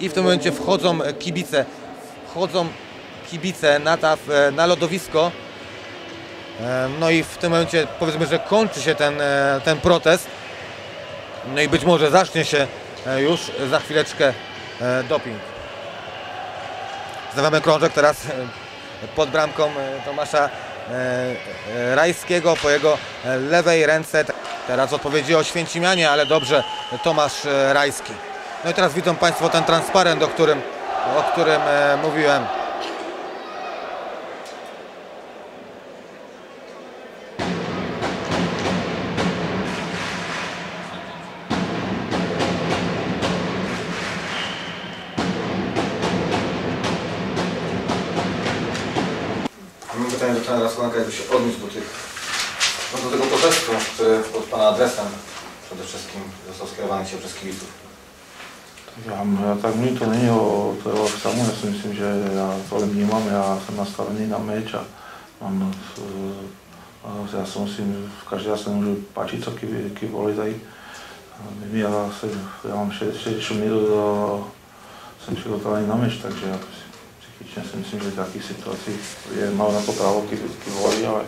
i w tym momencie wchodzą kibice, wchodzą kibice na, ta, na lodowisko. E, No i w tym momencie powiedzmy, że kończy się ten, e, ten protest. No i być może zacznie się e, już za chwileczkę e, doping. Stawiamy krążek teraz e, pod bramką e, Tomasza e, e, Rajskiego po jego e, lewej ręce. Teraz odpowiedzi o Święcimianie, ale dobrze Tomasz e, Rajski. No i teraz widzą Państwo ten transparent, o którym, o którym e, mówiłem. Mam pytanie do trenera Słonka, jakby się odniósł do, tych, do tego protestu, który pod Pana adresem przede wszystkim został skierowany dzisiaj przez kibiców. Já, já tak mluvím, to není o toho samu, já si myslím, že já to vnímám, já jsem nastavený na meč a mám, eh, a já si musím, v každé já se můžu páčit, co kdy, voli tady. A Já, se, já mám 66 minut a jsem přigotovaný na meč, takže já psychičně si myslím, že v takové situaci je, mám na to právo, kdy, volí, ale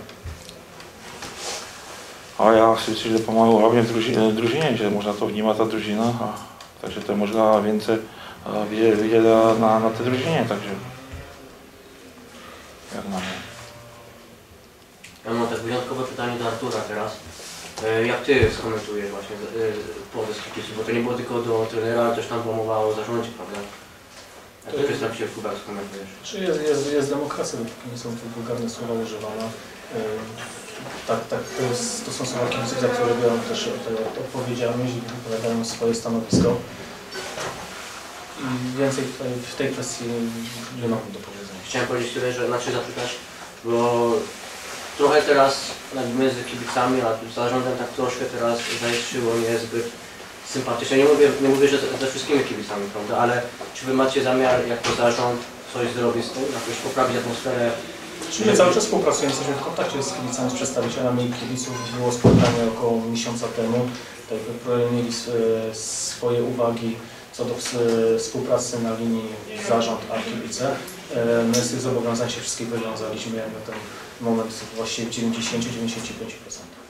ale já si myslím, že pomáhá hlavně druži, družině, že možná to vnímá ta družina a takže to je možná více eh, vidět, vidět na, na té družině, takže jak na mě. Ja mam tak wyjątkowe pytanie do Artura teraz. E, Jak Ty skomentujesz właśnie e, podest kibiców? Bo to nie było tylko do trenera, ale też tam była mowa o zarządzie, prawda? Jak To Ty jest- przedstaw się Kuba skomentujesz? Czy jest, jest, jest demokracja, dopóki nie są te wulgarne słowa używane. Tak, tak, to, jest, to są słowa kibiców, za które biorą też te odpowiedzialność i wypowiadają swoje stanowisko. I więcej tutaj w tej kwestii nie mam do powiedzenia. Chciałem powiedzieć tyle, że znaczy zapytać, bo trochę teraz jakby między kibicami, a z zarządem tak troszkę teraz zaiskrzyło niezbyt sympatycznie. Nie mówię, nie mówię, że ze wszystkimi kibicami, prawda, ale czy Wy macie zamiar jako zarząd coś zrobić z tym, jakoś poprawić atmosferę Czyli cały czas współpracujemy, jesteśmy w kontakcie z kibicami, z przedstawicielami kibiców. Było spotkanie około miesiąca temu. Tak jakby mieli sw- swoje uwagi co do ws- współpracy na linii zarząd a kibice. E, My z tych zobowiązań się wszystkich wywiązaliśmy na ten moment właściwie w 90-95%.